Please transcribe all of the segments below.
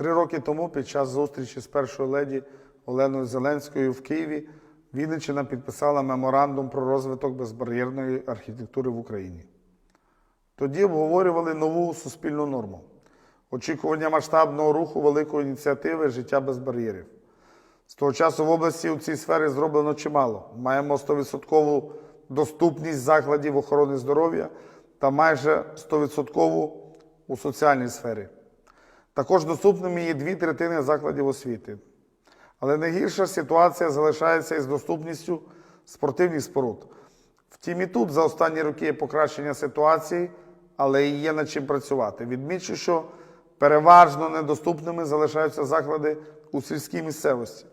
Три роки тому, під час зустрічі з першою леді Оленою Зеленською в Києві, Вінниччина підписала меморандум про розвиток безбар'єрної архітектури в Україні. Тоді обговорювали нову суспільну норму очікування масштабного руху великої ініціативи Життя без бар'єрів. З того часу в області у цій сфері зроблено чимало. Маємо 100% доступність закладів охорони здоров'я та майже 100% у соціальній сфері. Також доступними є дві третини закладів освіти. Але найгірша ситуація залишається із доступністю спортивних споруд. Втім, і тут за останні роки є покращення ситуації, але і є над чим працювати. Відмічу, що переважно недоступними залишаються заклади у сільській місцевості,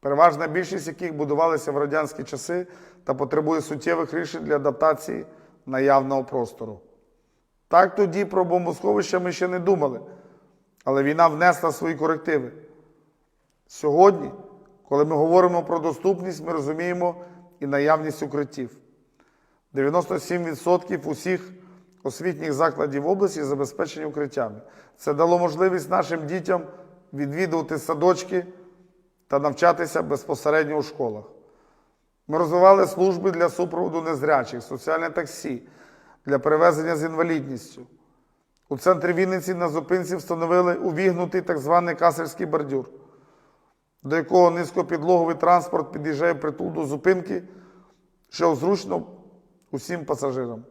переважна більшість яких будувалися в радянські часи та потребує суттєвих рішень для адаптації наявного простору. Так тоді про бомбосховища ми ще не думали, але війна внесла свої корективи. Сьогодні, коли ми говоримо про доступність, ми розуміємо і наявність укриттів. 97% усіх освітніх закладів області забезпечені укриттями. Це дало можливість нашим дітям відвідувати садочки та навчатися безпосередньо у школах. Ми розвивали служби для супроводу незрячих, соціальне таксі, для перевезення з інвалідністю. У центрі Вінниці на зупинці встановили увігнутий так званий касерський бордюр, до якого низькопідлоговий транспорт під'їжджає притул до зупинки, що зручно усім пасажирам.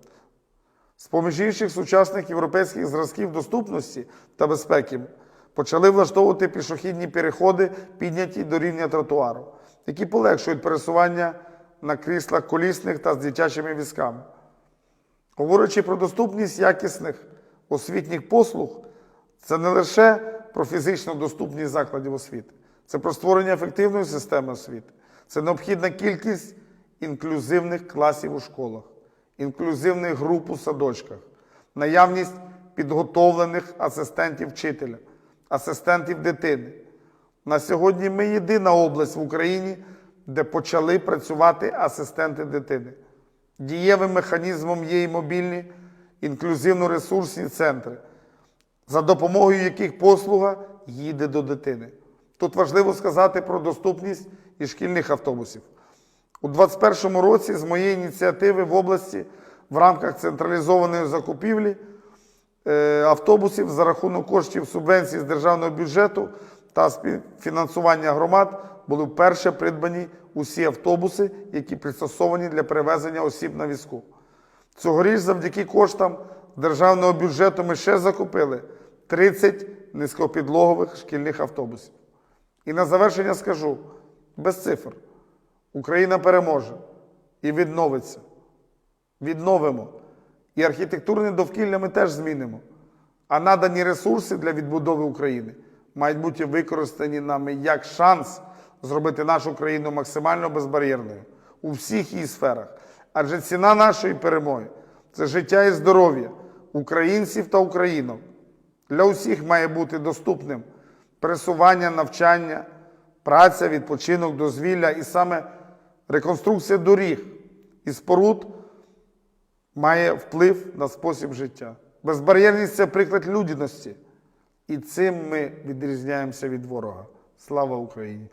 З поміж інших сучасних європейських зразків доступності та безпеки почали влаштовувати пішохідні переходи, підняті до рівня тротуару, які полегшують пересування на кріслах колісних та з дитячими візками. Говорячи про доступність якісних освітніх послуг, це не лише про фізичну доступність закладів освіти, це про створення ефективної системи освіти, це необхідна кількість інклюзивних класів у школах, інклюзивних груп у садочках, наявність підготовлених асистентів вчителя, асистентів дитини. На сьогодні ми єдина область в Україні, де почали працювати асистенти дитини. Дієвим механізмом є і мобільні інклюзивно-ресурсні центри, за допомогою яких послуга їде до дитини. Тут важливо сказати про доступність і шкільних автобусів. У 2021 році з моєї ініціативи в області в рамках централізованої закупівлі е, автобусів за рахунок коштів субвенцій з державного бюджету та співфінансування громад були вперше придбані усі автобуси, які пристосовані для перевезення осіб на візку. Цьогоріч завдяки коштам державного бюджету ми ще закупили 30 низькопідлогових шкільних автобусів. І на завершення скажу без цифр. Україна переможе і відновиться. Відновимо. І архітектурне довкілля ми теж змінимо. А надані ресурси для відбудови України мають бути використані нами як шанс зробити нашу країну максимально безбар'єрною у всіх її сферах. Адже ціна нашої перемоги це життя і здоров'я українців та українок. Для усіх має бути доступним пересування, навчання, праця, відпочинок, дозвілля і саме реконструкція доріг і споруд має вплив на спосіб життя. Безбар'єрність це приклад людяності. І цим ми відрізняємося від ворога. Слава Україні!